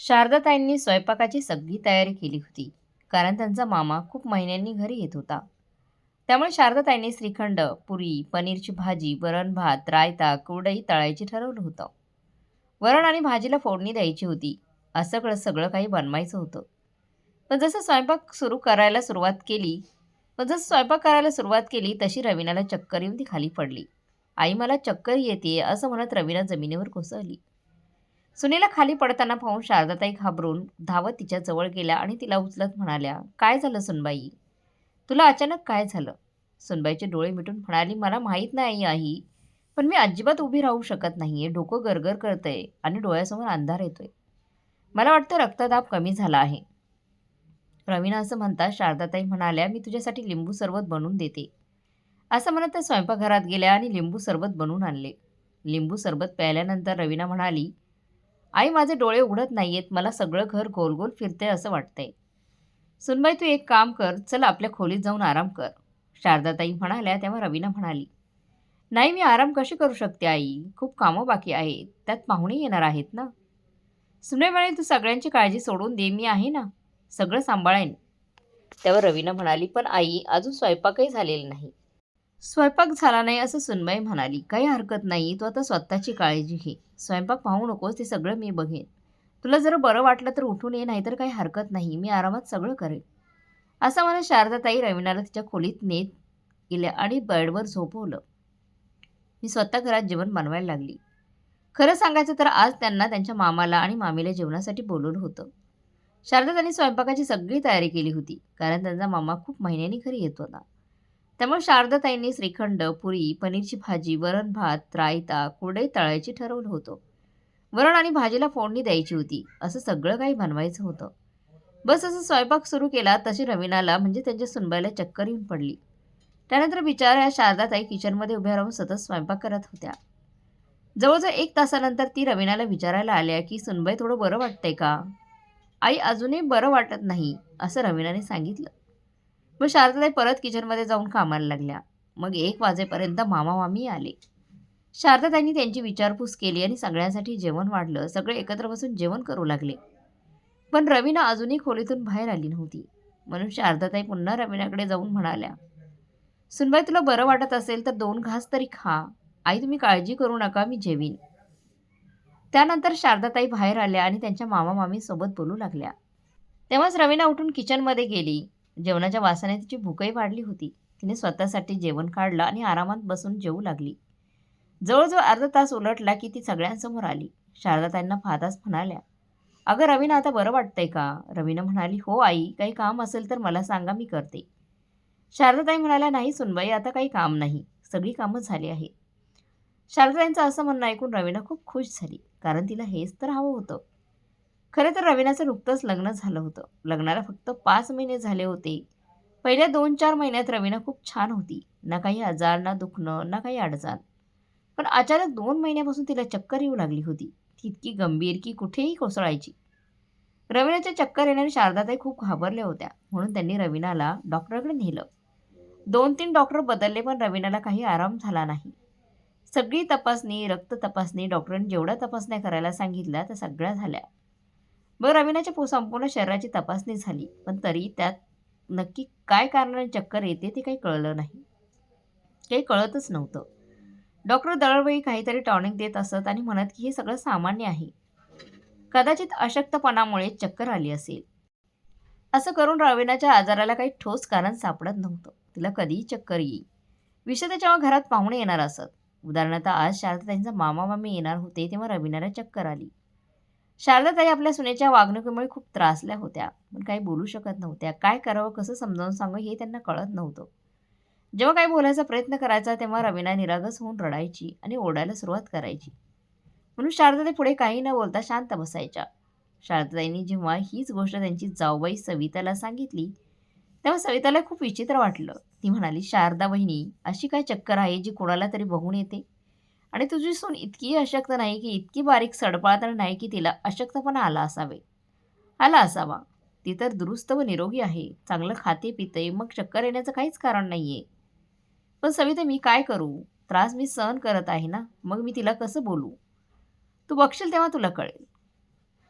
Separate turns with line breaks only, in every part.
शारदाताईंनी स्वयंपाकाची सगळी तयारी केली होती कारण त्यांचा मामा खूप महिन्यांनी घरी येत होता. त्यामुळे शारदाताईंनी श्रीखंड पुरी पनीरची भाजी वरण भात रायता कुरडई तळायची ठरवलं होतं. वरण आणि भाजीला फोडणी द्यायची होती असं सगळं काही बनवायचं होतं. पण जसं स्वयंपाक सुरू करायला सुरुवात केली पण जसं स्वयंपाक करायला सुरुवात केली तशी रवीनाला चक्कर येऊन ती खाली पडली. आई मला चक्कर येते असं म्हणत रवीना जमिनीवर कोसळली. सुनीला खाली पडताना पाहून शारदाताई घाबरून धावत तिच्या जवळ गेल्या आणि तिला उचलत म्हणाल्या काय झालं सुनबाई? तुला अचानक काय झालं? सुनबाईचे डोळे मिटून म्हणाली मला माहीत नाही आई पण मी अजिबात उभी राहू शकत नाही आहे डोकं गरगर करतंय आणि डोळ्यासमोर अंधार येतोय. मला वाटतं रक्तदाब कमी झाला आहे. रवीना असं म्हणता शारदाताई म्हणाल्या मी तुझ्यासाठी लिंबू सरबत बनवून देते. असं म्हणत त्या स्वयंपाकघरात गेल्या आणि लिंबू सरबत बनवून आणले. लिंबू सरबत प्यायल्यानंतर रवीना म्हणाली आई माझे डोळे उघडत नाहीयेत मला सगळं घर गोल गोल फिरतंय असं वाटतंय. सुनबाई तू एक काम कर चल आपल्या खोलीत जाऊन आराम कर. शारदाताई म्हणाल्या तेव्हा रवीना म्हणाली नाही मी आराम कशी करू शकते आई? खूप कामं बाकी आहेत. त्यात पाहुणे येणार आहेत ना? सुनबाई म्हणाली तू सगळ्यांची काळजी सोडून दे मी आहे ना. सगळं सांभाळेन. तेव्हा रवीना म्हणाली पण आई अजून स्वयंपाकही झालेला नाही. स्वयंपाक झाला नाही असं सुनबाई म्हणाली काही हरकत नाही. तू आता स्वतःची काळजी घे. स्वयंपाक पाहू नकोस ते सगळं मी बघेन. तुला जर बरं वाटलं तर उठून ये नाहीतर काही हरकत नाही मी आरामात सगळं करेन. असं मला शारदाताई रवीनाला तिच्या खोलीत नेत गेल्या आणि बेडवर झोपवलं. मी स्वतः घरात जेवण बनवायला लागली. खरं सांगायचं तर आज त्यांना त्यांच्या मामाला आणि मामीला जेवणासाठी बोलवलं होतं. शारदाताईंनी स्वयंपाकाची सगळी तयारी केली होती कारण त्यांचा मामा खूप महिन्यांनी घरी येत होता. त्यामुळे शारदाताईंनी श्रीखंड पुरी पनीरची भाजी वरण भात रायता कुरडई तळायची ठरवलं होतं. वरण आणि भाजीला फोडणी द्यायची होती. असं सगळं काही बनवायचं होतं. बस असं स्वयंपाक सुरू केला तशी रवीनाला म्हणजे त्यांच्या सुनबाईला चक्कर येऊन पडली. त्यानंतर विचार या शारदाताई किचनमध्ये उभ्या राहून सतत स्वयंपाक करत होत्या. जवळजवळ एक तासानंतर ती रवीनाला विचारायला आल्या की सुनबाई थोडं बरं वाटतंय का? आई अजूनही बरं वाटत नाही असं रवीनाने सांगितलं. मग शारदाताई परत किचनमध्ये जाऊन कामाला लागल्या. मग एक वाजेपर्यंत मामा मामी आले. शारदाताईंनी त्यांची विचारपूस केली आणि सगळ्यांसाठी जेवण वाढलं. सगळे एकत्र बसून जेवण करू लागले. पण रवीना अजूनही खोलीतून बाहेर आली नव्हती. म्हणून शारदाताई पुन्हा रवीनाकडे जाऊन म्हणाल्या सुनबाई तुला बरं वाटत असेल तर दोन घास तरी खा. आई तुम्ही काळजी करू नका मी जेवीन. त्यानंतर शारदाताई बाहेर आल्या आणि त्यांच्या मामा मामीसोबत बोलू लागल्या. तेव्हाच रवीना उठून किचनमध्ये गेली. जेवणाच्या वासाने तिची भूकही वाढली होती तिने स्वतःसाठी जेवण काढलं आणि आरामात बसून जेवू लागली. जवळजवळ अर्धा तास उलटला की ती सगळ्यांसमोर आली. शारदाताईंना पाहताच म्हणाल्या अगं रवीना आता बरं वाटतंय का? रवीनं म्हणाली हो आई काही काम असेल तर मला सांगा मी करते. शारदाताई म्हणाल्या नाही सुनबाई आता काही काम नाही. सगळी कामं झाली आहेत. शारदाताईंचं असं म्हणणं ऐकून रवीना खूप खुश झाली कारण तिला हेच तर हवं होतं. खरं तर रवीनाचं नुकतंच लग्न झालं होतं. लग्नाला फक्त पाच महिने झाले होते. पहिल्या दोन चार महिन्यात रवीना खूप छान होती. ना काही आजार ना दुखणं ना काही अडचण पण अचानक दोन महिन्यापासून तिला चक्कर येऊ लागली होती. ती इतकी गंभीर की कुठेही कोसळायची. रवीनाच्या चक्कर येण्याने शारदाताई खूप घाबरल्या होत्या. म्हणून त्यांनी रवीनाला डॉक्टरकडे नेलं. दोन तीन डॉक्टर बदलले पण रवीनाला काही आराम झाला नाही. सगळी तपासणी रक्त तपासणी डॉक्टरांनी जेवढ्या तपासण्या करायला सांगितल्या त्या सगळ्या झाल्या. मग रवीनाच्या संपूर्ण शरीराची तपासणी झाली पण तरी त्यात नक्की काय कारणाने चक्कर येते ते काही कळलं नाही. काही कळतच नव्हतं. डॉक्टर दरवेळी काहीतरी टॉनिक देत असत आणि म्हणत की हे सगळं सामान्य आहे. कदाचित अशक्तपणामुळे चक्कर आली असेल. असं करून रवीनाच्या आजाराला काही ठोस कारण सापडत नव्हतं. तिला कधीही चक्कर येईल. विषय जेव्हा घरात पाहुणे येणार असत. उदाहरणार्थ आज शारदा त्यांचा मामा मामी येणार होते तेव्हा रवीनाला चक्कर आली. शारदाताई आपल्या सुनेच्या वागणुकीमुळे खूप त्रासल्या होत्या. पण काही बोलू शकत नव्हत्या. काय करावं कसं समजावून सांगू हे त्यांना कळत नव्हतं. जेव्हा काही बोलायचा प्रयत्न करायचा तेव्हा रवीना निरागस होऊन रडायची आणि ओढायला सुरुवात करायची. म्हणून शारदाताई पुढे काही न बोलता शांत बसायच्या. शारदाताईंनी जेव्हा हीच गोष्ट त्यांची जाऊबाई सविताला सांगितली तेव्हा सविताला खूप विचित्र वाटलं. ती म्हणाली शारदा बहिणी अशी काय चक्कर आहे जी कोणाला तरी बघून येते? आणि तुझी सून इतकी अशक्त नाही की इतकी बारीक सडपाळ नाही की तिला अशक्तपणा आला असावे. आला असावा. ती तर दुरुस्त व निरोगी आहे. चांगलं खाते पिते मग चक्कर येण्याचं काहीच कारण नाही आहे पण सविता मी काय करू? त्रास मी सहन करत आहे ना? मग मी तिला कसं बोलू? तू बघशील तेव्हा तुला कळेल.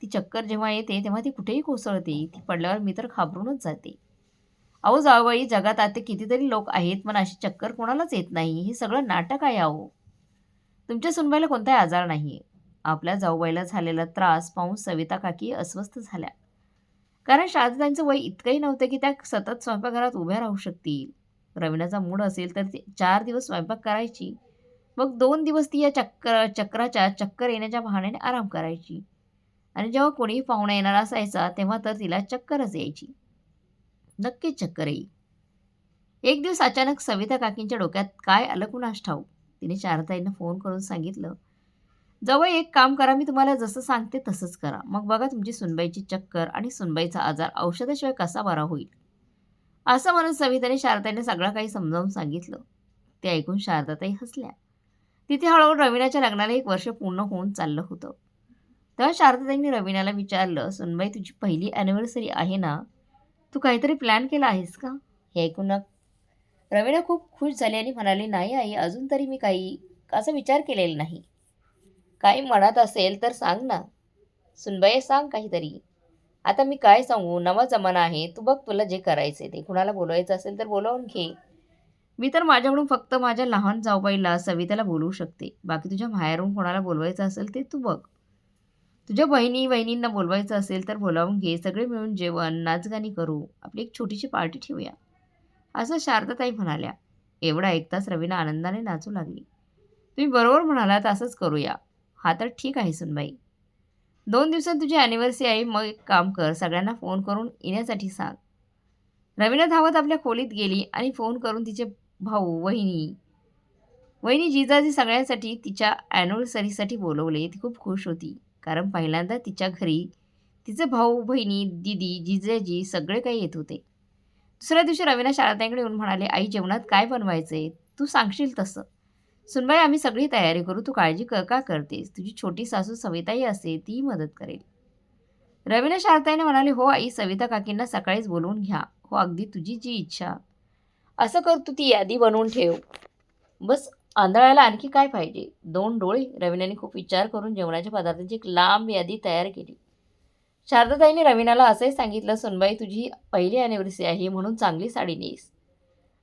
ती चक्कर जेव्हा येते तेव्हा ती कुठेही कोसळते. ती पडल्यावर मी तर घाबरूनच जाते. अहो जावबाई जगात आता कितीतरी लोक आहेत पण अशी चक्कर कोणालाच येत नाही. हे सगळं नाटक आहे अहो. तुमच्या सुनबाईला कोणताही आजार नाही आहे आपल्या जाऊबाईला झालेला त्रास पाहून सविता काकी अस्वस्थ झाल्या. कारण शारदांचं वय इतकंही नव्हतं की त्या सतत स्वयंपाकघरात उभ्या राहू शकतील. रवीनाचा मूड असेल तर ती चार दिवस स्वयंपाक करायची. मग दोन दिवस ती या चक्कर चक्राच्या चक्कर येण्याच्या बहाण्याने आराम करायची. आणि जेव्हा कोणीही पाहुणा येणार असायचा तेव्हा तर तिला चक्करच यायची. नक्कीच चक्कर येईल. एक दिवस अचानक सविता काकींच्या डोक्यात काय आलं कुणास ठाऊक. तिने शारदाईंना फोन करून सांगितलं जवळ एक काम करा मी तुम्हाला जसं सांगते तसंच करा. मग बघा तुमची सुनबाईची चक्कर आणि सुनबाईचा आजार औषधाशिवाय कसा बरा होईल. असं म्हणून सविताने शारदाईने सगळं काही समजावून सांगितलं. ते ऐकून शारदाताई हसल्या. तिथे हळूहळू रवीनाच्या लग्नाला एक वर्ष पूर्ण होऊन चाललं होतं. तेव्हा शारदाताईंनी रवीनाला विचारलं सुनबाई तुझी पहिली ॲनिव्हर्सरी आहे ना? तू काहीतरी प्लॅन केला आहेस का? हे ऐकून रवीना खूप खुश झाली आणि म्हणाली नाही आई अजून तरी मी काही असा विचार केलेला नाही. काही म्हणत असेल तर सांग ना. सुनबाई सांग काहीतरी. आता मी काय सांगू? नवा जमाना आहे. तू बघ तुला जे करायचे ते. कुणाला बोलवायचं असेल तर बोलावून घे. मी तर माझ्याकडून फक्त माझ्या लहान जाऊबाईला सविताला बोलवू शकते. बाकी तुझ्या माहेरून कोणाला बोलवायचं असेल ते तू बघ. तुझ्या बहिणी बहिणींना बोलवायचं असेल तर बोलावून घे. सगळे मिळून जेवण नाचगाणी करू. आपली एक छोटीशी पार्टी ठेवूया. असं शारदाताई म्हणाल्या. एवढं ऐकताच रवीना आनंदाने नाचू लागली. तुम्ही बरोबर म्हणालात असंच करूया. हा तर ठीक आहे सुनबाई. दोन दिवसात तुझी ॲनिव्हर्सरी आहे मग एक काम कर सगळ्यांना फोन करून येण्यासाठी सांग. रवीना धावत आपल्या खोलीत गेली आणि फोन करून तिचे भाऊ वहिनी वहिनी जिजाजी सगळ्यांसाठी तिच्या ॲनिव्हर्सरीसाठी बोलवले. ती खूप खुश होती. कारण पहिल्यांदा तिच्या घरी तिचे भाऊ बहिणी दिदी जिजाजी सगळे काही येत होते. दुसऱ्या दिवशी रवीना शारदाईकडे येऊन म्हणाले आई जेवणात काय बनवायचे तू सांगशील तसं. सुनबाई आम्ही सगळी तयारी करू. तू काळजी क का करतेस? तुझी छोटी सासू सविताही असते ती मदत करेल. रवीना शारदाईने म्हणाले हो आई सविता काकींना सकाळीच बोलवून घ्या. हो अगदी तुझी जी इच्छा. असं कर तू ती यादी बनवून ठेव. बस आंधळाला आणखी काय पाहिजे? दोन डोळे. रवीनाने खूप विचार करून जेवणाच्या पदार्थांची एक लांब यादी तयार केली. शारदाताईने रवीनाला असंही सांगितलं सुनबाई तुझी पहिली अॅनिव्हर्सरी आहे म्हणून चांगली साडी नेस.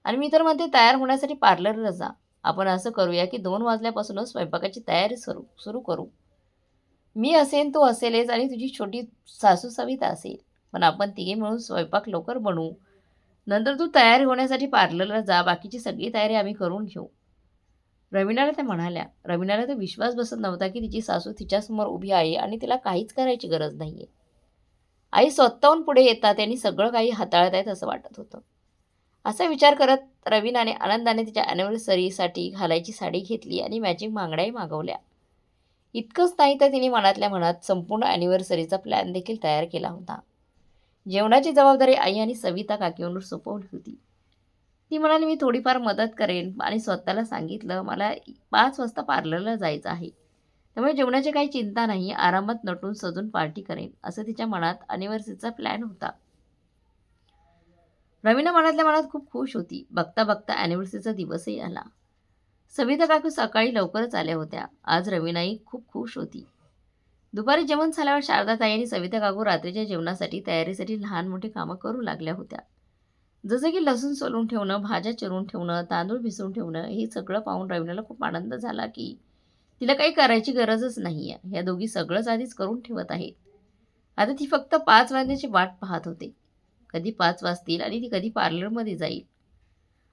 आणि मी तर म्हणते तयार होण्यासाठी पार्लरला जा. आपण असं करूया की दोन वाजल्यापासूनच स्वयंपाकाची तयारी सुरू सुरू करू. मी असेन तू असेलच आणि तुझी छोटी सासू सविता असेल. पण आपण तिघे मिळून स्वयंपाक लवकर बनवू नंतर तू तयार होण्यासाठी पार्लरला जा. बाकीची सगळी तयारी आम्ही करून घेऊ. रवीनाला त्या म्हणाल्या. रवीनाला तर विश्वास बसत नव्हता की तिची सासू तिच्यासमोर उभी आहे आणि तिला काहीच करायची गरज नाही आहे आई स्वतःहून पुढे येतात त्यांनी सगळं काही हाताळत आहेत असं वाटत होतं. असा विचार करत रवीनाने आनंदाने तिच्या ॲनिव्हर्सरीसाठी घालायची साडी घेतली आणि मॅचिंग मागण्याही मागवल्या. इतकंच नाही तर तिने मनातल्या मनात संपूर्ण ॲनिव्हर्सरीचा प्लॅन देखील तयार केला होता. जेवणाची जबाबदारी आई आणि सविता काकीवर सोपवली होती. ती म्हणाली मी थोडीफार मदत करेन आणि स्वतःला सांगितलं मला पाच वाजता पार्लरला जायचं आहे. त्यामुळे जेवणाची काही चिंता नाही आरामात नटून सजून पार्टी करेन असं तिच्या मनात अनिव्हर्सरीचा प्लॅन होता. रवीना मनातल्या मनात खूप खुश होती. बघता बघता अॅनिव्हर्सरीचा दिवसही आला. सविता काकू सकाळी लवकरच आल्या होत्या. आज रवीनाही खूप खुश होती. दुपारी जेवण झाल्यावर शारदाताई आणि सविता काकू रात्रीच्या जेवणासाठी तयारीसाठी लहान मोठी कामं करू लागल्या होत्या. जसं की लसूण सोलून ठेवणं भाज्या चिरून ठेवणं तांदूळ भिसून ठेवणं हे सगळं पाहून रवीनाला खूप आनंद झाला की तिला काही करायची गरजच नाही आहे ह्या दोघी सगळंच आधीच करून ठेवत आहेत. आता ती फक्त पाच वाजण्याची वाट पाहत होते. कधी पाच वाजतील आणि ती कधी पार्लरमध्ये जाईल.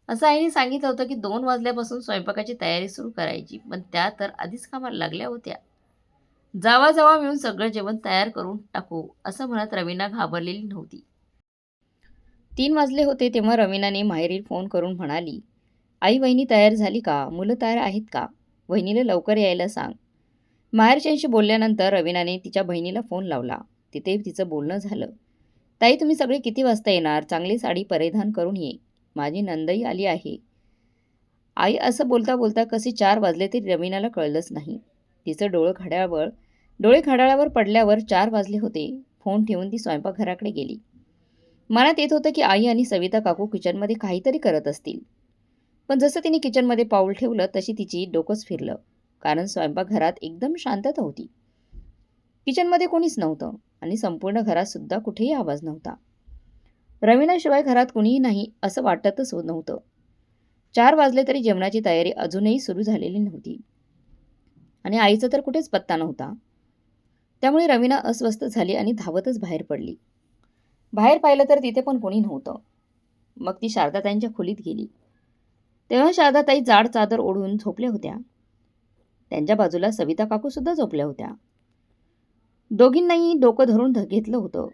असं आईने सांगितलं होतं की दोन वाजल्यापासून स्वयंपाकाची तयारी सुरू करायची पण त्या तर आधीच कामाला लागल्या होत्या. जावा जावा मिळून सगळं जेवण तयार करून टाकू असं म्हणत रवीना घाबरलेली नव्हती. तीन वाजले होते तेव्हा रवीनाने माहेरी फोन करून म्हणाली आई वहिनी तयार झाली का? मुलं तयार आहेत का? बहिणीला लवकर यायला सांग. माहेरच्यांशी बोलल्यानंतर रवीनाने तिच्या बहिणीला फोन लावला. तिथे तिचं बोलणं झालं. ताई तुम्ही सगळे किती वाजता येणार? चांगली साडी परिधान करून ये. माझी नंदही आली आहे. आई असं बोलता बोलता कसे चार वाजले तरी रवीनाला कळलंच नाही. तिचं डोळं घड्याळावर डोळे घड्याळावर पडल्यावर चार वाजले होते. फोन ठेवून ती स्वयंपाकघराकडे गेली. मनात येत होतं की आई आणि सविता काकू किचनमध्ये काहीतरी करत असतील. पण जसं तिने किचनमध्ये पाऊल ठेवलं तशी तिची डोकंच फिरलं. कारण स्वयंपाकघरात एकदम शांतता होती. किचनमध्ये कोणीच नव्हतं आणि संपूर्ण घरातसुद्धा कुठेही आवाज नव्हता. रवीनाशिवाय घरात कुणीही नाही असं वाटतच होत नव्हतं. चार वाजले तरी जेवणाची तयारी अजूनही सुरू झालेली नव्हती. आणि आईचा तर कुठेच पत्ता नव्हता. त्यामुळे रवीना अस्वस्थ झाली आणि धावतच बाहेर पडली. बाहेर पाहिलं तर तिथे पण कोणी नव्हतं. मग ती शारदाताईंच्या खोलीत गेली. तेव्हा शारदाताई जाड चादर ओढून झोपल्या होत्या. त्यांच्या बाजूला सविता काकूसुद्धा झोपल्या होत्या. दोघींनाही डोकं धरून ध- घेतलं होतं.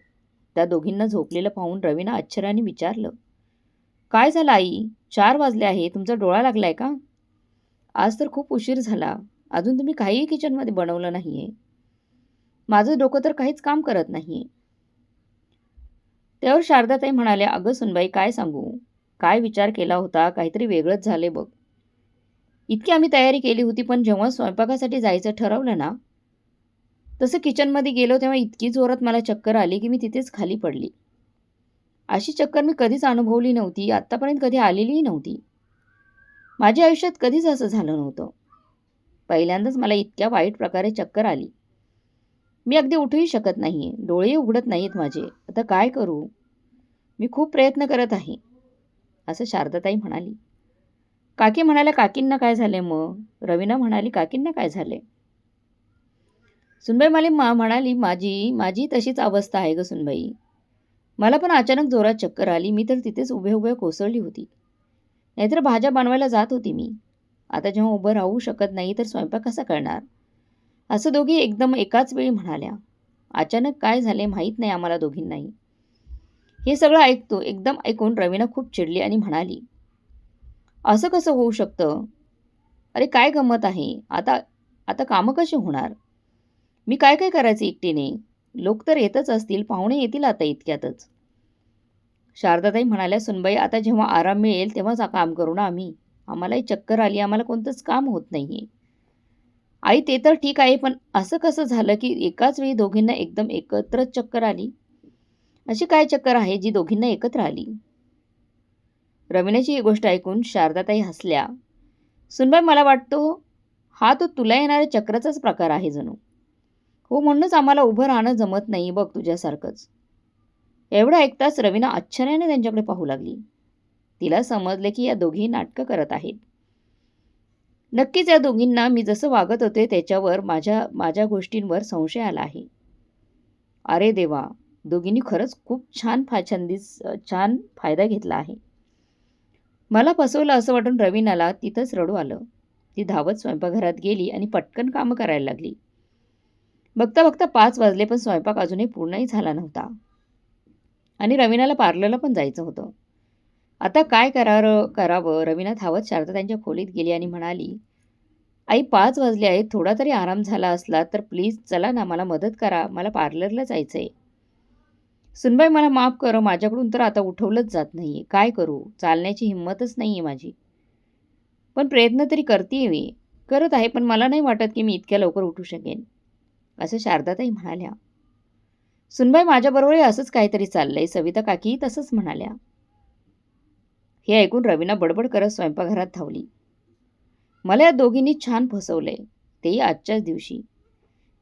त्या दोघींना झोपलेलं पाहून रवीना आश्चर्याने विचारलं काय झालं आई? चार वाजले आहे. तुमचा डोळा लागलाय का? आज तर खूप उशीर झाला. अजून तुम्ही काहीही किचनमध्ये बनवलं नाही आहे माझं डोकं तर काहीच काम करत नाही त्यावर शारदाताई म्हणाल्या अगं सुनबाई काय सांगू? काय विचार केला होता? काहीतरी वेगळंच झाले बघ. इतकी आम्ही तयारी केली होती पण जेव्हा स्वयंपाकासाठी जायचं ठरवलं ना तसं किचनमध्ये गेलो तेव्हा इतकी जोरात मला चक्कर आली की मी तिथेच खाली पडली. अशी चक्कर मी कधीच अनुभवली नव्हती आत्तापर्यंत कधी आलेलीही नव्हती. माझ्या आयुष्यात कधीच असं झालं नव्हतं. पहिल्यांदाच मला इतक्या वाईट प्रकारे चक्कर आली. मी अगदी उठूही शकत नाही डोळेही उघडत नाहीत माझे. आता काय करू? मी खूप प्रयत्न करत आहे. असं शारदाताई म्हणाली. काकी म्हणाल्या काकींना काय झाले मग रवीना म्हणाली काकींना काय झाले सुनबाई मला मा म्हणाली माझी माझी तशीच अवस्था आहे ग सुनबाई. मला पण अचानक जोरात चक्कर आली. मी तर तिथेच उभे उभे कोसळली होती. नाहीतर भाज्या बनवायला जात होती मी. आता जेव्हा उभं राहू शकत नाही तर स्वयंपाक कसा करणार असं दोघी एकदम एकाच वेळी म्हणाल्या. अचानक काय झाले माहीत नाही आम्हाला दोघींनाही. हे सगळं ऐकतो एकदम ऐकून रवीना खूप चिडली आणि म्हणाली असं कसं होऊ शकतं? अरे काय गंमत आहे? आता आता कामं कशी होणार? मी काय काय करायचं एकटीने? लोक तर येतच असतील पाहुणे येतील आता इतक्यातच. शारदाताई म्हणाल्या सुनबाई आता जेव्हा आराम मिळेल तेव्हाच काम करू ना आम्ही. आम्हालाही चक्कर आली आम्हाला कोणतंच काम होत नाही आहे आई ते तर ठीक आहे पण असं कसं झालं की एकाच वेळी दोघींना एकदम एकत्रच चक्कर आली? अशी काय चक्कर आहे जी दोघींना एकत्र आली? रवीनाची ही गोष्ट ऐकून शारदाताई हसल्या. सुनबाई मला वाटतो हा तो तुला येणाऱ्या चक्राचाच प्रकार आहे जणू. हो म्हणूनच आम्हाला उभं राहणं जमत नाही बघ तुझ्यासारखंच. एवढं ऐकताच रवीना आश्चर्याने त्यांच्याकडे पाहू लागली. तिला समजले की या दोघी नाटकं करत आहेत. नक्कीच या दोघींना मी जसं वागत होते त्याच्यावर माझ्या माझ्या गोष्टींवर संशय आला आहे. अरे देवा! दोघींनी खरंच खूप छान फाछंदीस छान फायदा घेतला आहे. मला फसवलं असं वाटून रवीनाला तिथंच रडू आलं. ती धावत स्वयंपाकघरात गेली आणि पटकन कामं करायला लागली. बघता बघता पाच वाजले पण स्वयंपाक अजूनही पूर्णही झाला नव्हता. आणि रवीनाला पार्लरला पण जायचं होतं. आता काय करावं करावं? रवीना धावत शारदा त्यांच्या खोलीत गेली आणि म्हणाली आई पाच वाजले आहेत. थोडा तरी आराम झाला असला तर प्लीज चला ना मला मदत करा. मला पार्लरला जायचं आहे सुनबाई मला माफ कर माझ्याकडून तर आता उठवलंच जात नाही आहे काय करू? चालण्याची हिंमतच नाही आहे माझी. पण प्रयत्न तरी करते मी. करत आहे पण मला नाही वाटत की मी इतक्या लवकर उठू शकेन. असं शारदाताई म्हणाल्या. सुनबाई माझ्याबरोबरही असंच काहीतरी चाललंय. सविता काकीही तसंच म्हणाल्या. हे ऐकून रवीना बडबड करत स्वयंपाकघरात धावली. मला या दोघींनी छान फसवलंय. तेही आजच्याच दिवशी.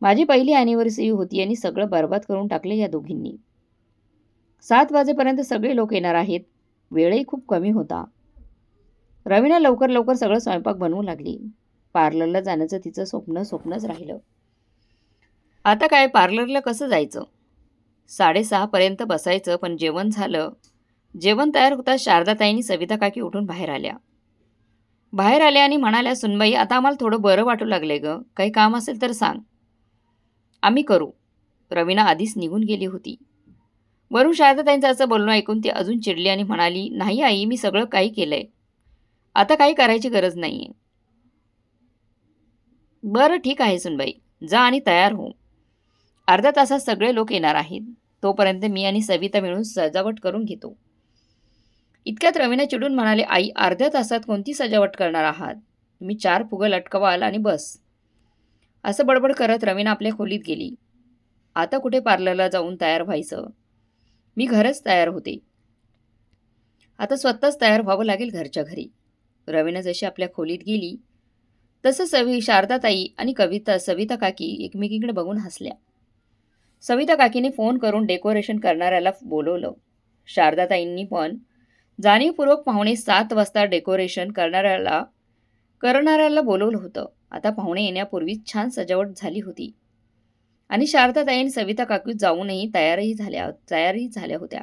माझी पहिली अॅनिव्हर्सरी होती आणि सगळं बरबाद करून टाकले या दोघींनी. सात वाजेपर्यंत सगळे लोक येणार आहेत. वेळही खूप कमी होता. रवीना लवकर लवकर सगळं स्वयंपाक बनवू लागली. पार्लरला जाण्याचं तिचं स्वप्न स्वप्नच राहिलं. आता काय पार्लरला कसं जायचं? साडेसहापर्यंत बसायचं पण जेवण झालं. जेवण तयार होताच शारदाताईंनी सविता काकी उठून बाहेर आल्या. बाहेर आल्या आणि म्हणाल्या सुनबाई आता आम्हाला थोडं बरं वाटू लागले गं. काही काम असेल तर सांग. आम्ही करू. रवीना आधीच निघून गेली होती. वरून शारदाताईंचं असं बोलणं ऐकून ती अजून चिडली आणि म्हणाली नाही आई मी सगळं काही केलंय. आता काही करायची गरज नाही आहे बरं ठीक आहे सुनबाई. जा आणि तयार हो. अर्ध्या तासात सगळे लोक येणार आहेत. तोपर्यंत मी आणि सविता मिळून सजावट करून घेतो. इतक्यात रवीना चिडून म्हणाले आई अर्ध्या तासात कोणती सजावट करणार आहात? तुम्ही चार फुगं लटकवाल आणि बस. असं बडबड करत रवीना आपल्या खोलीत गेली. आता कुठे पार्लरला जाऊन तयार व्हायचं? मी घरच तयार होते. आता स्वतःच तयार व्हावं लागेल घरच्या घरी. रवीनं जशी आपल्या खोलीत गेली तसं सवी शारदाताई आणि कविता सविता काकी एकमेकीकडे बघून हसल्या. सविता काकीने फोन करून डेकोरेशन करणाऱ्याला बोलवलं. शारदाताईंनी पण जाणीवपूर्वक पाहुणे सात वाजता डेकोरेशन करणाऱ्याला करणाऱ्याला बोलवलं होतं. आता पाहुणे येण्यापूर्वीच छान सजावट झाली होती. आणि शारदाताई आणि सविता काकू जाऊनही तयारही झाल्या तयारही झाल्या होत्या.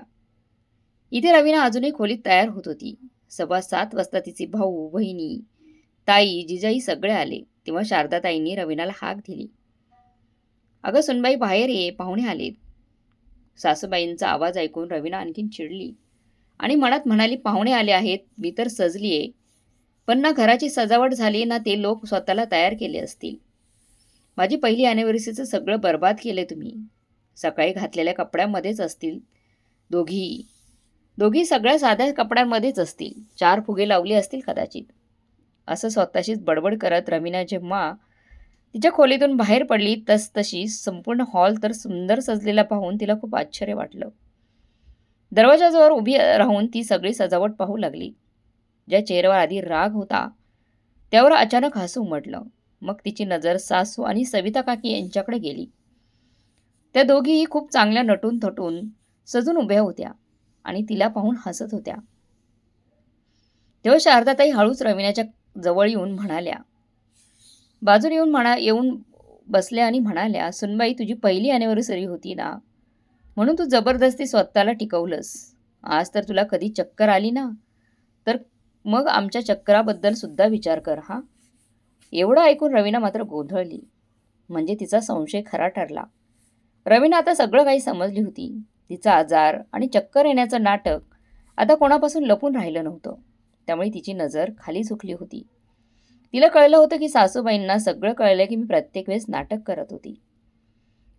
इथे रवीना अजूनही खोलीत तयार होत होती. सव्वा सात वाजता तिचे भाऊ बहिणी ताई जिजाई सगळे आले. तेव्हा शारदाताईंनी रवीनाला हाक दिली. अगं सुनबाई बाहेर ये पाहुणे आलेत. सासूबाईंचा आवाज ऐकून रवीना आणखीन चिडली. आणि मनात म्हणाली पाहुणे आले आहेत मी तर सजली आहे पण ना घराची सजावट झाली ना ते लोक स्वतःला तयार केले असतील. माझी पहिली ॲनिव्हर्सरीचं सगळं बर्बाद केले तुम्ही. सकाळी घातलेल्या कपड्यामध्येच असतील. दोघी दोघी सगळ्या साध्या कपड्यांमध्येच असतील. चार फुगे लावले असतील कदाचित. असं स्वतःशीच बडबड करत रमीना जेव्हा तिच्या खोलीतून बाहेर पडली तस तशी संपूर्ण हॉल तर सुंदर सजलेला पाहून तिला खूप आश्चर्य वाटलं. दरवाजाजवळ उभी राहून ती सगळी सजावट पाहू लागली. ज्या चेहऱ्यावर आधी राग होता त्यावर अचानक हसू उमटलं. मग तिची नजर सासू आणि सविता काकी यांच्याकडे गेली. त्या दोघीही खूप चांगल्या नटून थटून सजून उभ्या होत्या आणि तिला पाहून हसत होत्या. तेव्हा शारदाताई हळूच रविनाच्या जवळ येऊन म्हणाल्या बाजून येऊन म्हणा येऊन बसल्या आणि म्हणाल्या सुनबाई तुझी पहिली अॅनिव्हर्सरी होती ना म्हणून तू जबरदस्ती स्वतःला टिकवलंस. आज तर तुला कधी चक्कर आली ना? तर मग आमच्या चक्कराबद्दल सुद्धा विचार कर हां. एवढं ऐकून रवीना मात्र गोंधळली. म्हणजे तिचा संशय खरा ठरला. रवीना आता सगळं काही समजली होती. तिचा आजार आणि चक्कर येण्याचं नाटक आता कोणापासून लपून राहिलं नव्हतं. त्यामुळे तिची नजर खाली झुकली होती. तिला कळलं होतं की सासूबाईंना सगळं कळलं की मी प्रत्येक वेळेस नाटक करत होती.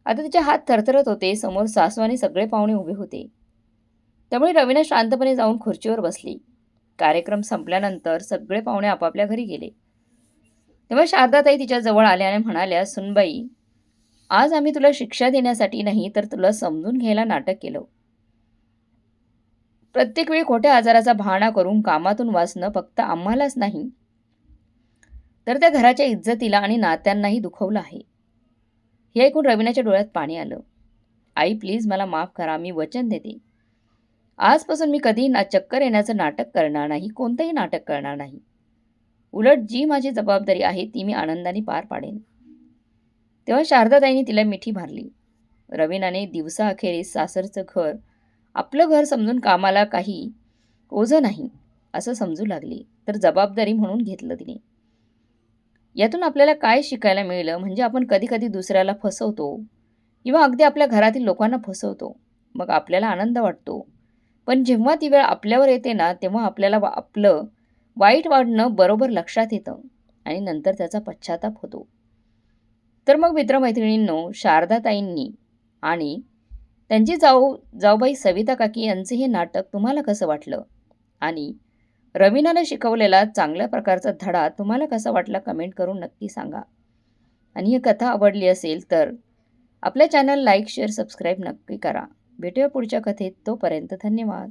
आता तिचे हात थरथरत होते समोर सासू आणि सगळे पाहुणे उभे होते. त्यामुळे रवीना शांतपणे जाऊन खुर्चीवर बसली. कार्यक्रम संपल्यानंतर सगळे पाहुणे आपापल्या घरी गेले. तेव्हा शारदाताई तिच्या जवळ आल्या आणि म्हणाल्या सुनबाई आज आम्ही तुला शिक्षा देण्यासाठी नाही तर तुला समजून घ्यायला नाटक केलं. प्रत्येक वेळी खोट्या आजाराचा बहाणा करून कामातून वाचणं फक्त आम्हालाच नाही तर त्या घराच्या इज्जतीला आणि नात्यांनाही दुखवलं आहे. हे ऐकून रवीनाच्या डोळ्यात पाणी आलं. आई प्लीज मला माफ करा मी वचन देते. आजपासून मी कधी ना चक्कर येण्याचं नाटक करणार नाही कोणतंही नाटक करणार नाही. उलट जी माझी जबाबदारी आहे ती मी आनंदाने पार पाडेन. तेव्हा शारदाताईंनी तिला मिठी मारली. रवीनाने दिवसाअखेरीस सासरचं घर आपलं घर समजून कामाला काही ओझं नाही असं समजू लागली. तर जबाबदारी म्हणून घेतलं तिने. यातून आपल्याला काय शिकायला मिळलं? म्हणजे आपण कधी कधी दुसऱ्याला फसवतो किंवा अगदी आपल्या घरातील लोकांना फसवतो. मग आपल्याला आनंद वाटतो. पण जेव्हा ती वेळ आपल्यावर येते ना तेव्हा आपल्याला आपलं वाईट वाढणं बरोबर लक्षात येतं आणि नंतर त्याचा पश्चाताप होतो. तर मग मित्रमैत्रिणींनो शारदाताईंनी आणि त्यांची जाऊ जाऊबाई सविता काकी यांचे हे नाटक तुम्हाला कसं वाटलं? आणि रवीनानं शिकवलेला चांगल्या प्रकारचा धडा तुम्हाला कसा वाटला कमेंट करून नक्की सांगा. आणि ही कथा आवडली असेल तर आपल्या चॅनल लाईक शेअर सबस्क्राईब नक्की करा. भेटूया पुढच्या कथेत. तोपर्यंत धन्यवाद.